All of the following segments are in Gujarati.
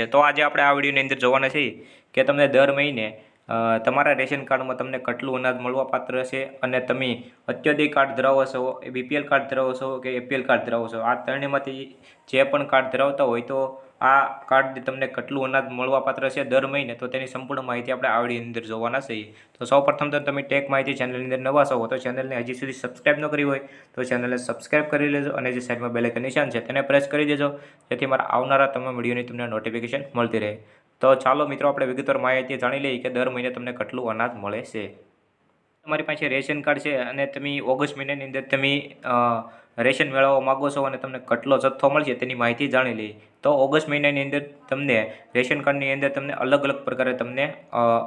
છે. તો આજે આપણે આ વિડીયોની અંદર જોવાના છીએ કે તમને દર મહિને તમારા રેશન કાર્ડમાં તમને કેટલું અનાજ મળવાપાત્ર છે અને તમે અત્યધિક કાર્ડ ધરાવો છો, એ બીપીએલ કાર્ડ ધરાવો છો કે એપીએલ કાર્ડ ધરાવો છો? આ ત્રણેયમાંથી જે પણ કાર્ડ ધરાવતા હોય તો આ કાર્ડથી તમને કેટલું અનાજ મળવા પાત્ર છે દર મહિને, તો તેની સંપૂર્ણ માહિતી આપણે આ અંદર જોવાના છીએ. તો સૌપ્રથમ તો તમે ટેક માહિતી ચેનલની અંદર નવા છો, તો ચેનલને હજી સુધી સબસ્ક્રાઇબ ન કરી હોય, તો ચેનલને સબસ્ક્રાઇબ કરી લેજો અને જે સાઈડમાં બેલેકન નિશાન છે તેને પ્રેસ કરી દેજો, જેથી મારા આવનારા તમામ વિડીયોની તમને નોટિફિકેશન મળતી રહે. તો ચાલો મિત્રો, આપણે વિગતવાર માહિતી જાણી લઈએ કે દર મહિને તમને કેટલું અનાજ મળે છે. તમારી પાસે રેશન કાર્ડ છે અને તમે ઓગસ્ટ મહિનાની અંદર તમે રેશન મેળવવા માગો છો અને તમને કેટલો જથ્થો મળશે તેની માહિતી જાણી લઈએ તો ઓગસ્ટ મહિનાની અંદર તમને રેશન કાર્ડની અંદર તમને અલગ અલગ પ્રકારે તમને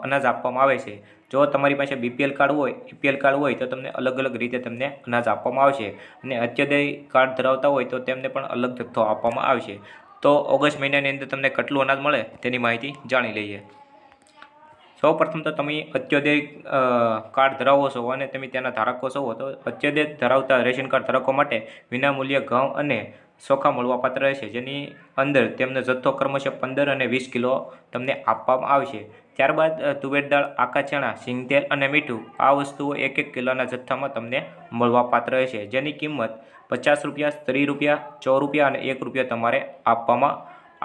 અનાજ આપવામાં આવે છે. જો તમારી પાસે બીપીએલ કાર્ડ હોય, ઈપીએલ કાર્ડ હોય તો તમને અલગ અલગ રીતે તમને અનાજ આપવામાં આવશે અને અત્યોદય કાર્ડ ધરાવતા હોય તો તેમને પણ અલગ જથ્થો આપવામાં આવશે. તો ઓગસ્ટ મહિનાની અંદર તમને કેટલું અનાજ મળે તેની માહિતી જાણી લઈએ. સૌ પ્રથમ તો તમે અત્યોદય કાર્ડ ધરાવો છો અને તમે તેના ધારકો છો, તો અત્યોદય ધરાવતા રેશન કાર્ડ ધારકો માટે વિનામૂલ્ય ઘઉં અને ચોખા મળવાપાત્ર રહેશે, જેની અંદર તેમનો જથ્થો ક્રમશઃ પંદર અને વીસ કિલો તમને આપવામાં આવશે. ત્યારબાદ તુવેર દાળ આકા ચણા સિંગતેલ અને મીઠું, આ વસ્તુઓ એક એક કિલોના જથ્થામાં તમને મળવાપાત્ર રહેશે, જેની કિંમત પચાસ રૂપિયા, ત્રીસ રૂપિયા ચો રૂપિયા અને એક રૂપિયા તમારે આપવામાં,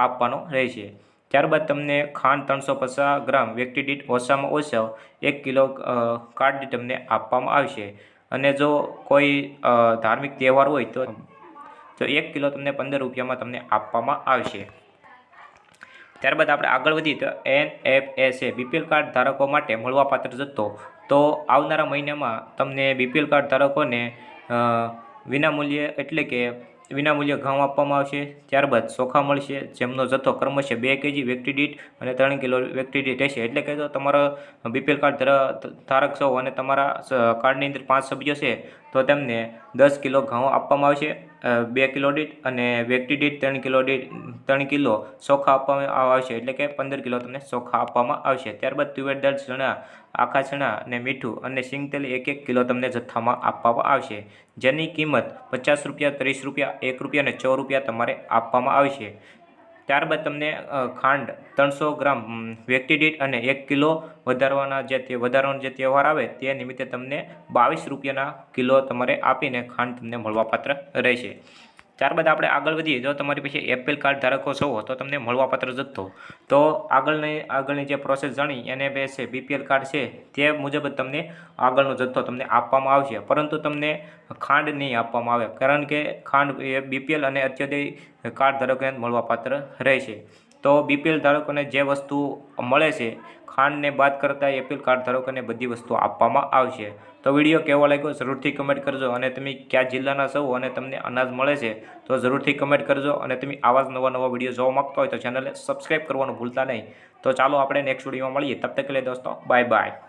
આપવાનો રહેશે. ત્યારબાદ તમને ખાંડ ત્રણસો પચાસ ગ્રામ વ્યક્તિ દીઠ ઓછામાં ઓછા એક કિલો કાર્ડ તમને આપવામાં આવશે. અને જો કોઈ ધાર્મિક તહેવાર હોય તો તો એક કિલો તમને પંદર રૂપિયામાં તમને આપવામાં આવશે. ત્યારબાદ આપણે આગળ વધીએ તો N F S A BPL card ધારકો માટે મળવાપાત્ર જથ્થો. તો આવનારા મહિનામાં તમને બીપીએલ કાર્ડ ધારકોને વિનામૂલ્યે એટલે કે વિનામૂલ્યે ઘઉં આપવામાં આવશે. ત્યારબાદ ચોખા મળશે, જેમનો જથ્થો ક્રમશ બે કેજી વ્યક્તિ દીઠ અને ત્રણ કિલો વ્યક્તિ દીઠ રહેશે. એટલે કે જો તમારો બીપીએલ કાર્ડ ધરા- ધારક છો અને તમારા કાર્ડની અંદર પાંચ સભ્યો છે, તો તેમને દસ કિલો ઘઉં આપવામાં આવશે. બે કિલો દીઠ અને વ્યક્તિ દીઠ ત્રણ કિલો દીઠ, ત્રણ કિલો ચોખા આપવામાં આવશે. એટલે કે પંદર કિલો તમને ચોખા આપવામાં આવશે. ત્યારબાદ તુવેર દાળ, ચણા, આખા ચણા અને મીઠું અને સિંગતેલ એક એક કિલો તમને જથ્થામાં આપવામાં આવશે. જેની કિંમત પચાસ રૂપિયા, ત્રીસ રૂપિયા, એક રૂપિયા અને સો રૂપિયા તમારે આપવામાં આવશે. ત્યારબાદ તમને ખાંડ ત્રણસો ગ્રામ ઉમ, વ્યક્તિ દીઠ અને એક કિલો વધારવાના જે વધારવાનો જે તહેવાર આવે તે નિમિત્તે તમને બાવીસ રૂપિયાના કિલો તમારે આપીને ખાંડ તમને મળવાપાત્ર રહેશે. ત્યારબાદ આપણે આગળ વધીએ. જો તમારી પાસે એપીએલ કાર્ડ ધારકો છો, તો તમને મળવાપાત્ર જથ્થો. તો આગળની આગળની જે પ્રોસેસ જાણી, એને બે છે બીપીએલ કાર્ડ છે, તે મુજબ તમને આગળનો જથ્થો તમને આપવામાં આવશે. પરંતુ તમને ખાંડ નહીં આપવામાં આવે, કારણ કે ખાંડ એ બીપીએલ અને અત્યોદય કાર્ડ ધારકોને મળવાપાત્ર રહેશે. તો બીપીએલ ધારકોને જે વસ્તુ મળે છે, ખાંડને બાદ કરતાં એપીએલ કાર્ડ ધારકોને બધી વસ્તુ આપવામાં આવશે. તો વીડિયો કેવો લાગ્યો જરૂરથી કમેન્ટ કરજો અને તમે કયા જિલ્લાના છો અને તમને અનાજ મળે છે, તો જરૂરથી કમેન્ટ કરજો અને તમે આવા જ નવા નવા વીડિયો જોવા માગતા હોય તો ચેનલને સબસ્ક્રાઈબ કરવાનું ભૂલતા નહીં. તો ચાલો આપણે નેક્સ્ટ વિડીયોમાં મળીએ. તબ તક લે દોસ્તો બાય બાય